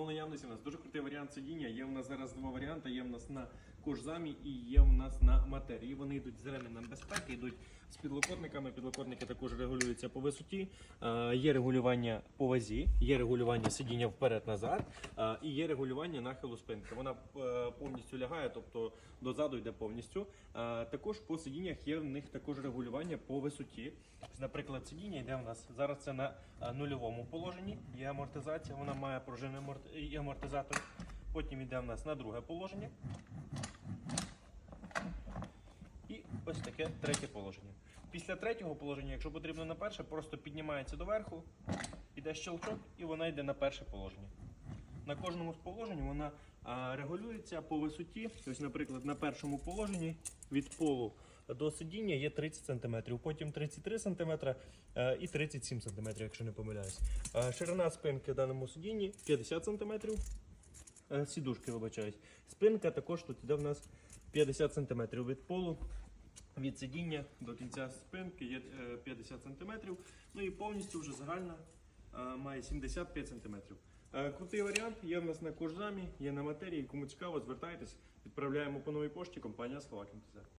знову наявності у нас дуже крутий варіант сидіння. Є в нас зараз два варіанти. Є в нас на кожзамі і є в нас на матерії. Вони йдуть з ременем безпеки, йдуть з підлокотниками. Підлокотники також регулюються по висоті. Е, Є регулювання по вазі, є регулювання сидіння вперед-назад е, і є регулювання нахилу спинки. Вона е, повністю лягає, тобто дозаду йде повністю. Також по сидіннях є в них також регулювання по висоті. Наприклад, сидіння йде у нас зараз це на нульовому положенні. Є амортизація, вона має пружинний амортизатор. Потім йде у нас на друге положення. Ось таке третє положення. Після третього положення, якщо потрібно на перше, просто піднімається доверху, іде щелчок і вона йде на перше положення. На кожному з положень вона регулюється по висоті. Ось, наприклад, на першому положенні від полу до сидіння є 30 см, потім 33 см е, і 37 см, якщо не помиляюсь. Е, Ширина спинки в даному сидінні 50 см. Е, Сідушки, вибачаюсь. Спинка також тут йде в нас 50 см від полу. Від сидіння до кінця спинки є е, 50 см. Ну і повністю вже загальна е, має 75 см. Е, Крутий варіант є в нас на кожзамі, є на матерії. Кому цікаво, звертайтесь, відправляємо по новій пошті компанія Словакін ТЗ.